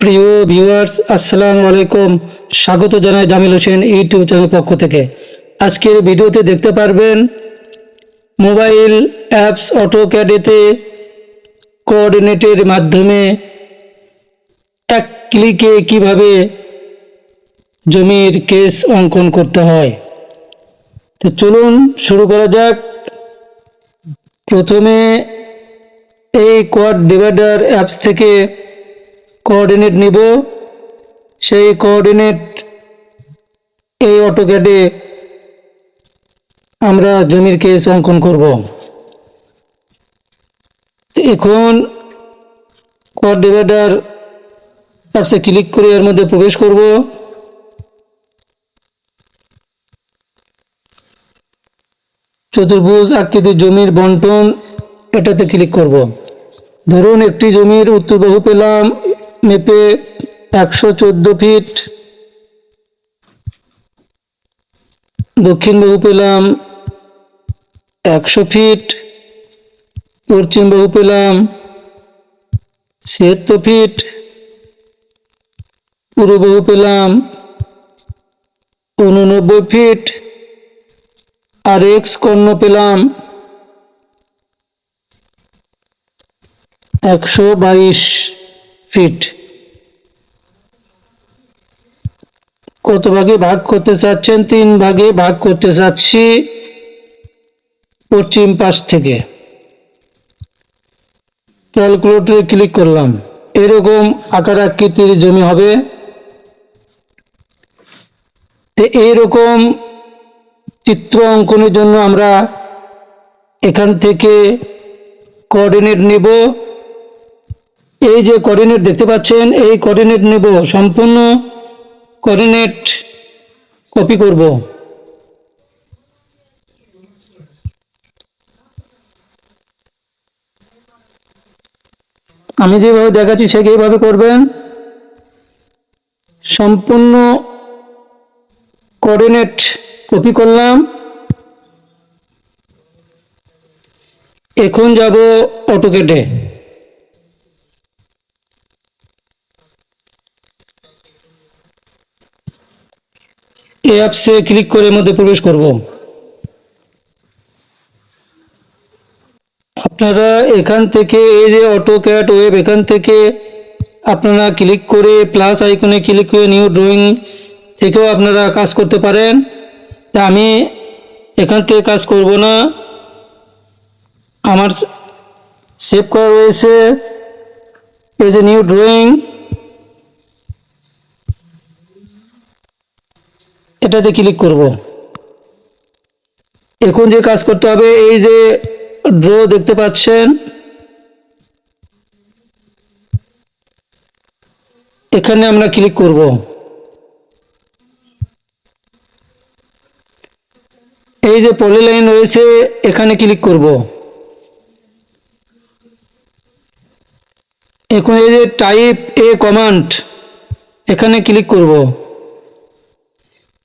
প্রিয় ভিউয়ার্স আসসালামু আলাইকুম। স্বাগত জানাই জামিল হোসেন ইউটিউব চ্যানেল পক্ষ থেকে। আজকের ভিডিওতে দেখতে পারবেন, মোবাইল অ্যাপস অটো ক্যাডেতে কোঅর্ডিনেটের মাধ্যমে এক ক্লিকে কীভাবে জমির কেস অঙ্কন করতে হয়। তো চলুন শুরু করা যাক। প্রথমে এই কোয়াড ডিভাইডার অ্যাপস থেকে কোঅর্ডিনেট নিব। সেই কোঅর্ডিনেট এই অটোক্যাডে আমরা জমির কেস অঙ্কন করব। এখন কোয়াড ডিভাইডার অ্যাপসে ক্লিক করে এর মধ্যে প্রবেশ করব। চতুর্ভুজ আকৃতির জমির বন্টন এটাতে ক্লিক করব। ধরুন একটি জমির উত্তর বাহু পেলাম মেপে একশো চোদ্দ ফিট। দক্ষিণ বাহু পেলাম একশো ফিট। পশ্চিম বাহু পেলাম ছিয়াত্তর ফিট। পূর্ব বাহু পেলাম উননব্বই ফিট। আর এক্স কর্ণ পেলাম একশো বাইশ। ফিট কত ভাগে ভাগ করতে চাচ্ছেন? তিন ভাগে ভাগ করতে চাচ্ছি পশ্চিম পাশ থেকে। ক্যালকুলেটরে ক্লিক করলাম। এরকম আকার আকৃতির জমি হবে। তো এইরকম চিত্র অঙ্কনের জন্য আমরা এখান থেকে কোঅর্ডিনেট নেব। এই যে কোঅর্ডিনেট দেখতে পাচ্ছেন, এই কোঅর্ডিনেট নেব, সম্পূর্ণ কোঅর্ডিনেট কপি করব। আমি যেভাবে দেখাচ্ছি, সে এইভাবে করবেন? সম্পূর্ণ কোঅর্ডিনেট কপি করলাম। এখন যাব অটোকেটে এই অ্যাপসে ক্লিক করে মধ্যে প্রবেশ করব। আপনারা এখান থেকে এই যে অটো ক্যাট ওয়েব এখান থেকে আপনারা ক্লিক করে প্লাস আইকনে ক্লিক করে নিউ ড্রয়িং থেকেও আপনারা কাজ করতে পারেন। তা আমি এখান থেকে কাজ করব না। আমার সেভ করা রয়েছে। এই যে নিউ ড্রয়িং এটাতে ক্লিক করব। এখন যে কাজ করতে হবে, এই যে ড্র দেখতে পাচ্ছেন, এখানে আমরা ক্লিক করব। এই যে পলি লাইন রয়েছে, এখানে ক্লিক করব। এখন এই যে টাইপ এ কমান্ড এখানে ক্লিক করব।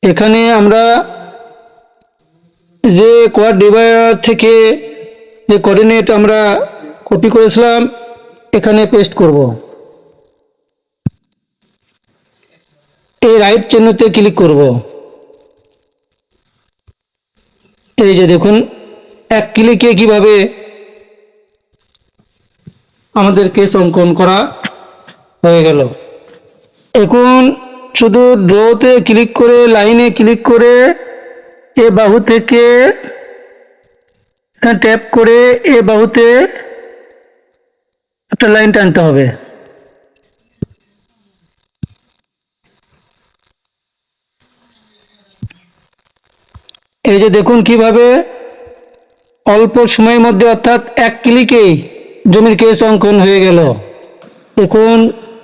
এখানে আমরা যে কোয়াড ডিভাইডার থেকে যে কোঅর্ডিনেট আমরা কপি করেছিলাম, এখানে পেস্ট করব। এই রাইট চিহ্নতে ক্লিক করব। এই যে দেখুন, এক ক্লিকে কীভাবে আমাদের কেস অঙ্কন করা হয়ে গেল। এখন শুধু ড্রোতে ক্লিক করে, লাইনে ক্লিক করে, এ বাহু থেকে ট্যাপ করে, এ বাহুতে একটা লাইন টানতে হবে। এই যে দেখুন কীভাবে অল্প সময়ের মধ্যে অর্থাৎ এক ক্লিকেই জমির কেস অঙ্কন হয়ে গেল। এখন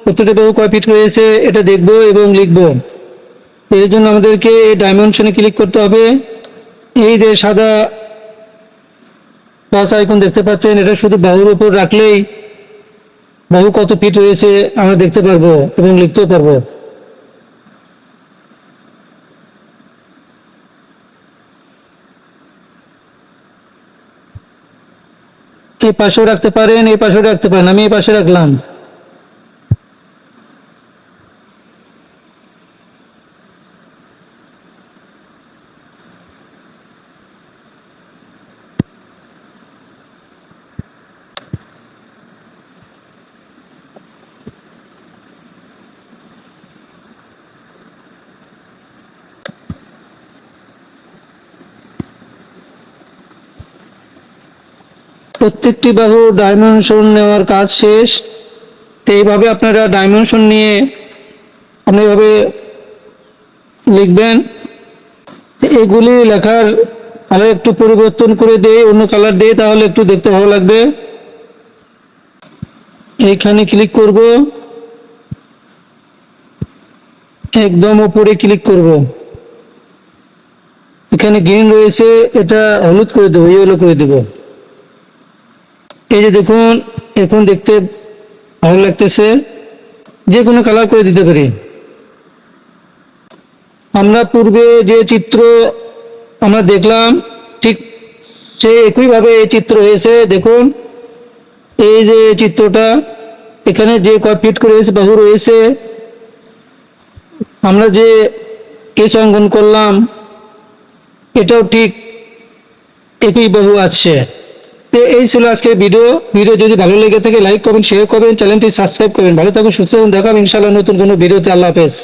প্রতিটা বাহু কয় ফিট রয়েছে এটা দেখব এবং লিখব। এর জন্য আমাদেরকে এই ডাইমেনশনে ক্লিক করতে হবে। এই যে সাদা প্লাস আইকন দেখতে পাচ্ছেন, এটা শুধু বাহুর উপর রাখলেই বাহু কত ফিট রয়েছে আমরা দেখতে পারব এবং লিখতেও পারব। এই পাশেও রাখতে পারেন, এই পাশেও রাখতে পারেন, আমি এই পাশে রাখলাম। প্রত্যেকটি বাহু ডাইমেনশন নেওয়ার কাজ শেষ। তো এইভাবে আপনারা ডাইমেনশন নিয়ে আপনি এভাবে লিখবেন। এগুলি লেখার কালার একটু পরিবর্তন করে দেই, অন্য কালার দিই, তাহলে একটু দেখতে ভালো লাগবে। এইখানে ক্লিক করব। একদম উপরে ক্লিক করব। এখানে গ্রিন রয়েছে, এটা হলুদ করে দেবো ইয়েলো করে দেবো। এই যে দেখুন, এখন দেখতে ভালো লাগতেছে, যে কোনো কালার করে দিতে পারি। আমরা পূর্বে যে চিত্র আমরা দেখলাম, ঠিক সে একইভাবে এই চিত্র হয়েছে দেখুন, এই যে চিত্রটা, এখানে যে ফিট করে রয়েছে বাহু রয়েছে, আমরা যে কেস অঙ্কন করলাম, এটাও ঠিক একই বাহু আছে। তো এই ছিল আজকের ভিডিও ভিডিও যদি ভালো লেগে থাকে লাইক করবেন শেয়ার করবেন। চ্যানেলটি সাবস্ক্রাইব করবেন। ভালো থাকুন, সুস্থ থাকুন। দেখাবেন ইনশাআল্লাহ নতুন কোনো ভিডিওতে আল্লাহ হাফেজ।